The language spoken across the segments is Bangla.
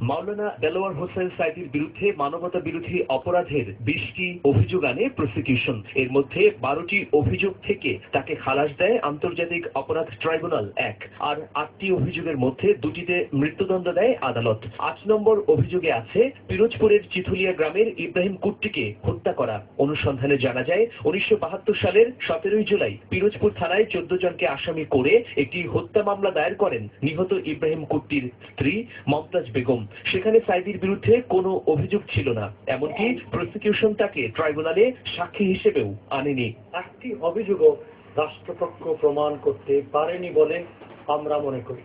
মাওলানা দেলোয়ার হোসেন সাইদির বিরুদ্ধে মানবতা বিরোধী অপরাধের বিশটি অভিযোগ আনে প্রসিকিউশন এর মধ্যে বারোটি অভিযোগ থেকে তাকে খালাস দেয় আন্তর্জাতিক অপরাধ ট্রাইব্যুনাল এক। আর আটটি অভিযোগের মধ্যে দুটিতে মৃত্যুদণ্ড দেয় আদালত। আট নম্বর অভিযোগে আছে, পিরোজপুরের চিথুলিয়া গ্রামের ইব্রাহিম কুট্টিকে হত্যা করা। অনুসন্ধানে জানা যায়, উনিশশো বাহাত্তর সালের সতেরোই জুলাই পিরোজপুর থানায় চোদ্দ জনকে আসামি করে একটি হত্যা মামলা দায়ের করেন নিহত ইব্রাহিম কুট্টির স্ত্রী মমতাজ বেগম। সেখানে সাইদির বিরুদ্ধে কোনো অভিযোগ ছিল না, এমনকি প্রসিকিউশন তাকে ট্রাইব্যুনালে সাক্ষী হিসেবেও আনেনি। একটি অভিযোগও রাষ্ট্রপক্ষ প্রমাণ করতে পারেনি বলে আমরা মনে করি।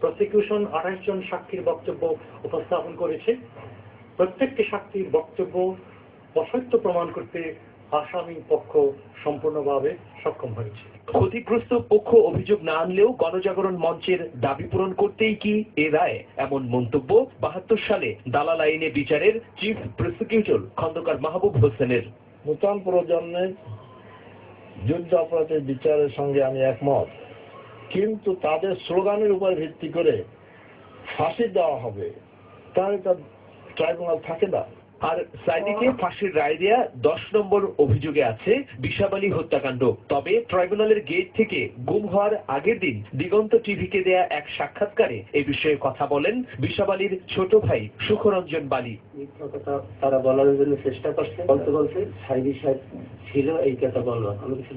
প্রসিকিউশন আঠাশ জন সাক্ষীর বক্তব্য উপস্থাপন করেছে। প্রত্যেকটি সাক্ষীর বক্তব্য অসত্য প্রমাণ করতে আসামি পক্ষ সম্পূর্ণভাবে সক্ষম হয়েছে। ক্ষতিগ্রস্ত পক্ষ অভিযোগ না আনলেও গণজাগরণ মঞ্চের দাবি পূরণ করতেই কি এ রায়? এমন মন্তব্য বাহাত্তর সালে দালাল আইনে বিচারের চিফ প্রসিকিউটর খন্দকার মাহবুব হোসেনের। নূতন প্রজন্মের যুদ্ধ অপরাধের বিচারের সঙ্গে আমি একমত। কিন্তু তাদের স্লোগানের উপর ভিত্তি করে ফাঁসি দেওয়া হবে তাহলে তার ট্রাইব্যুনাল থাকে না। আর সাইদিকে ফাঁসির রায় দেয়া দশ নম্বর অভিযোগে আছে বিশাবালী হত্যাকাণ্ড। তবে ট্রাইব্যুনালের গেট থেকে গুম হওয়ার আগের দিন দিগন্ত টিভিকে দেয়া এক সাক্ষাৎকারে এ বিষয়ে কথা বলেন বিশাবালীর ছোট ভাই সুখরঞ্জন বালি। তারা বলার জন্য চেষ্টা করছে। বলতে বলছে সাইদি সাহেব ছিল এই কথা বলব আমি কিছু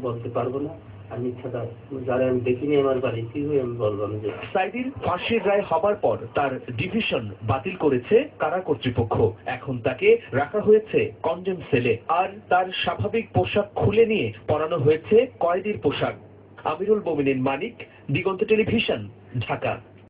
বলতে পারব না। আর মিথ্যাটা যারা আমি দেখিনি আমার বাড়ি, কি হয়ে আমি বলব আমি যে সাইদির ফাঁসির রায় হবার পর তার ডিভিশন বাতিল করেছে কারা কর্তৃপক্ষ। এখন তাকে রাখা হয়েছে কন্ডেম সেলে। আর তার স্বাভাবিক পোশাক খুলে নিয়ে পরানো হয়েছে কয়েদির পোশাক। আমিরুল মোমিনিন মানিক, দিগন্ত টেলিভিশন, ঢাকা।